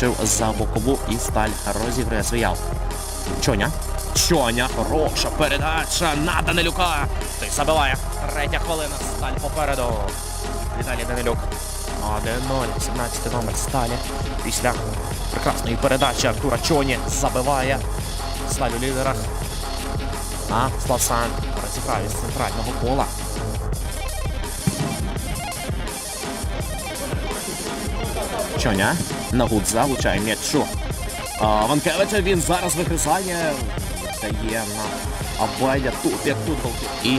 Вискочив за бокову і сталь розіграє аут. Чоня. Чоня, хороша передача на Данилюка. Той забиває. Третя хвилина. Сталь попереду. Віталій Данилюк. 1-0. 17 номер сталі. Після прекрасної передачі Артура Чоні забиває. Сталь у лідерах. А Славсан розіграє з центрального кола. Чоня на гудза влучає м'ячу. Ванкевича він зараз вигризає. Дає на Абайя тут, як тут голки. І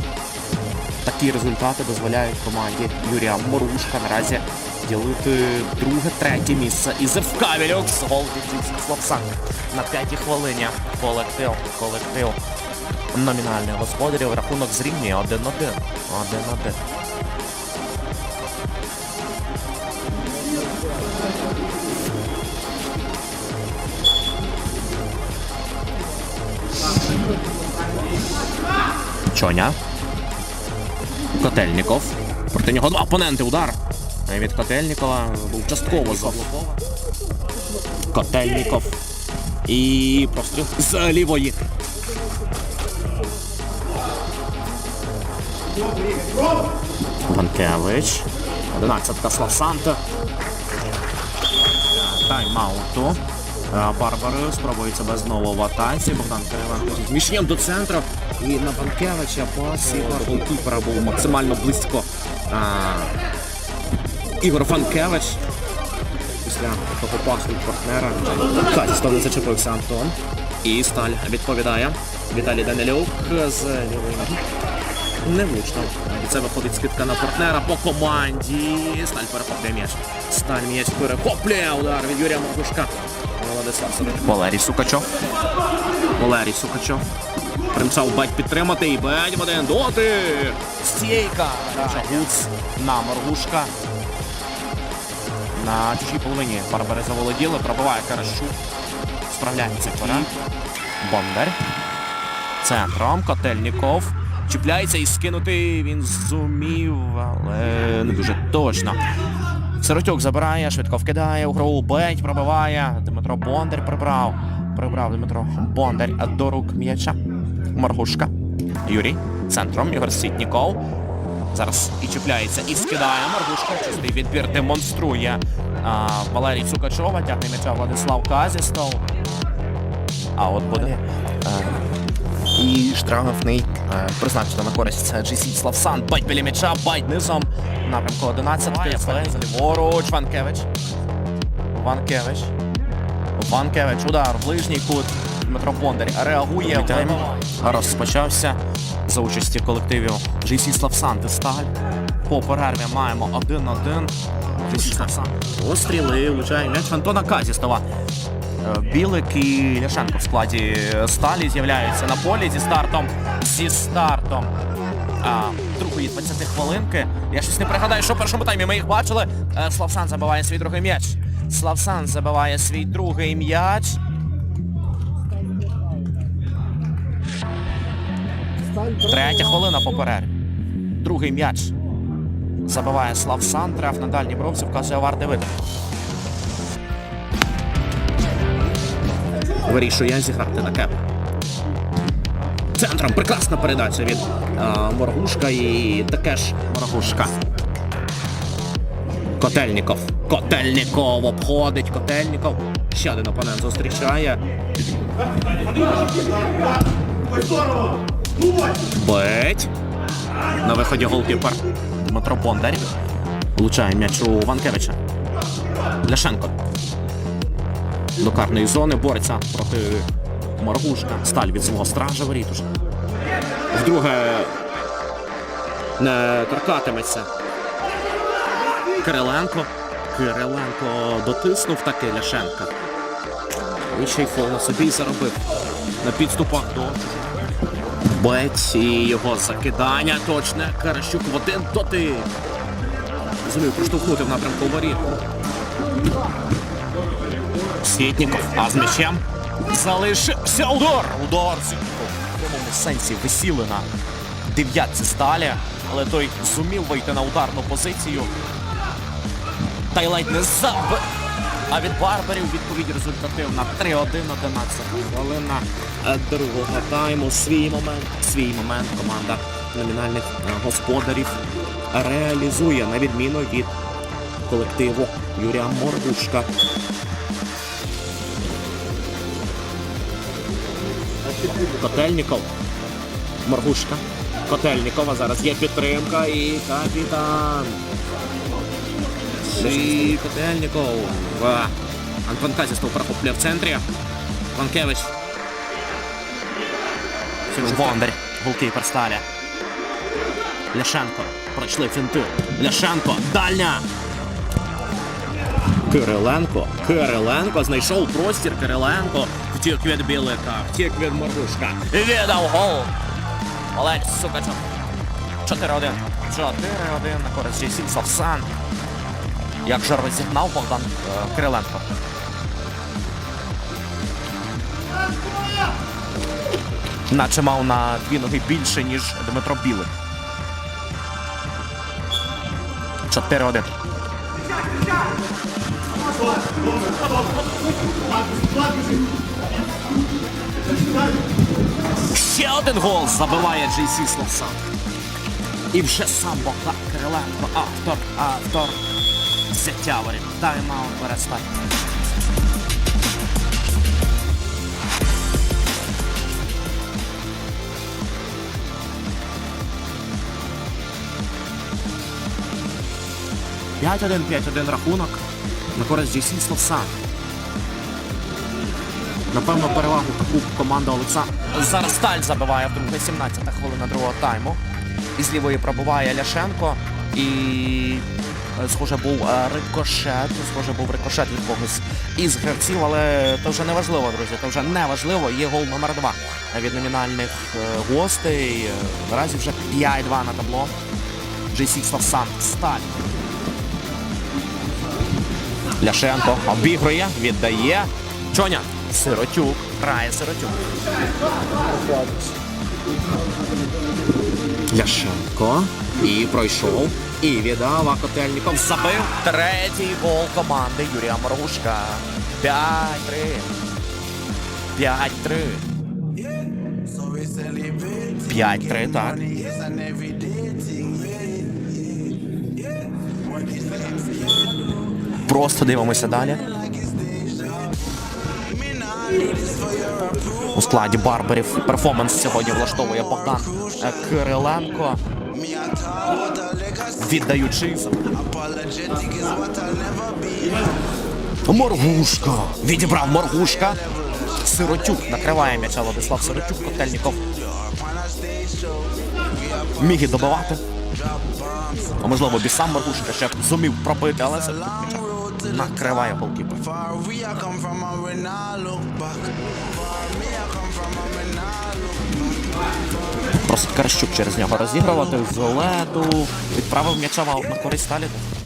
такі результати дозволяють команді Юрія Морушка наразі ділити друге, третє місце. І Зевкавілюк з гол від на п'ятій хвилині. Колектив, колектив номінальних господарів. Рахунок зрівнює 1-1. 1-1. Чоня. Котельніков. Проти нього два опоненти. Удар. Від Котельнікова був частково заблокований. Котельніков. І простріл з лівої. Ванкевич. 11-ка Славсанта. Тайм-ауту. Е, Барбари спробують себе знову в атаці. Богдан Кириленко з мішнем до центру. І на Банкевича пас Ігор голкіпера був максимально близько. А, Ігор Ванкевич. Після того пасу від партнера. Катя став зачепився Антон. І Сталь відповідає. Віталій Данилюк з лівої ноги. Невлучно. І це виходить скидка на партнера по команді. Сталь перехоплює м'яч. Сталь м'яч перехоплює. Удар від Юрія Маркушка. Валерій Сукачов. Валерій Сукачов. Примчав бать підтримати і бать в один доти. Стійка. Гуц на Моргушка. На чужій половині Барбари заволоділи. Пробиває Каращук. Справляється пора. Бондар. Центром Котельніков. Чіпляється і скинути він зумів, але не дуже точно. Сиротюк забирає, швидко вкидає у гру, бить, пробиває. Дмитро Бондар прибрав. Прибрав Дмитро Бондар до рук м'яча. Маргушка. Юрій. Центром Ігор Сітніков. Зараз і чіпляється, і скидає Маргушка. Чистий відбір демонструє а, Валерій Цукачова. Тягне м'яча Владислав Казістов. А от буде. е, і штрафний е, призначено на користь GC Славсан. Бать біля м'яча, бать низом. Напрямку 11 Ліворуч, Ванкевич. Ванкевич. Ванкевич, удар, ближній кут. Дмитро Бондар реагує. Розпочався за участі колективів GC Славсан та Сталь. По перерві маємо 1-1. GC Славсан. Постріли, влучає м'яч Антона Казістова. Е, Білик і Ляшенко в складі сталі з'являються на полі зі стартом. Зі стартом а, другої 20 хвилинки. Я щось не пригадаю, що в першому таймі ми їх бачили. Е, Славсан забиває свій другий м'яч. Славсан забиває свій другий м'яч. Третя хвилина по перерві. Другий м'яч. Забиває Славсан, треф на дальній бровці, вказує Вар Вирішує зіграти на кеп. Центром прекрасна передача від а, Моргушка і таке ж Моргушка. Котельніков. Котельніков обходить. Котельніков. Ще один опонент зустрічає. Бить. На виході голкіпер Дмитро Бондар. Влучає м'яч у Ванкевича. Ляшенко до карної зони бореться проти Маргушка. Сталь від свого стража воріт уже. Вдруге не торкатиметься. Кириленко. Кириленко дотиснув таки Ляшенка. І ще й фол на собі заробив. На підступах до Бець і його закидання точне. Каращук в один дотик. Зумів проштовхнути в напрямку воріт. Сітніков, а з м'ячем залишився удар. Удар Сітніков. В прямому сенсі висіли на дев'ятці сталі, але той зумів вийти на ударну позицію. Та й ледь не заб... А від Барбарів відповідь результативна 3-1, 11 хвилина е, другого тайму. Свій момент, свій момент команда номінальних е, господарів реалізує на відміну від колективу Юрія Моргушка. Котельніков. Моргушка. Котельнікова зараз є підтримка і капітан. І Котельніков. Антон Казістов прохоплює в центрі. Ванкевич. Бондар. Голкіпер Сталя. Ляшенко. Пройшли фінти. Ляшенко. Дальня. Кириленко. Кириленко знайшов простір. Кириленко. Втік від Білика. Втік від Моргушка. Віддав гол. Олег Сукачов. 4-1. 4-1 на користь Джейсін Савсан. Як же розігнав Богдан е, Кириленко. Наче мав на дві ноги більше, ніж Дмитро Білик. 4-1. Ще один гол забиває Джейсі Славсан. І вже сам Богдан Кириленко, автор, автор взяття воріт. Тайм-аут перестань. П'ять-один, п'ять-один рахунок на користь GC Славсан. Напевно, перевагу таку команда Олександр. Зараз Сталь забиває друге 17-та хвилина другого тайму. Із лівої пробуває Ляшенко. І е, схоже був е, рикошет. Схоже був рикошет від когось із гравців, але це вже не важливо, друзі. Це вже не важливо. Є гол номер 2 від номінальних е, гостей. Наразі вже 5-2 на табло. G6 Славсан. Сталь. Ляшенко обігрує, віддає. Чоня. Сиротюк. Грає Сиротюк. Ляшенко. І пройшов. І віддав, а Котельніков забив. Третій гол команди Юрія Моргушка. 5-3. 5-3. 5-3, так. Просто дивимося далі. Складі Барбарів перформанс сьогодні влаштовує Богдан е, Кириленко. Віддаючи. Моргушка. Відібрав Моргушка. Сиротюк накриває м'яча Владислав Сиротюк. Котельніков. Міг і добивати. А можливо, бі сам Моргушка ще зумів пробити, але м'яча накриває not look Просить Каращук через нього розігрувати. Золету відправив м'яча на користь Сталіна.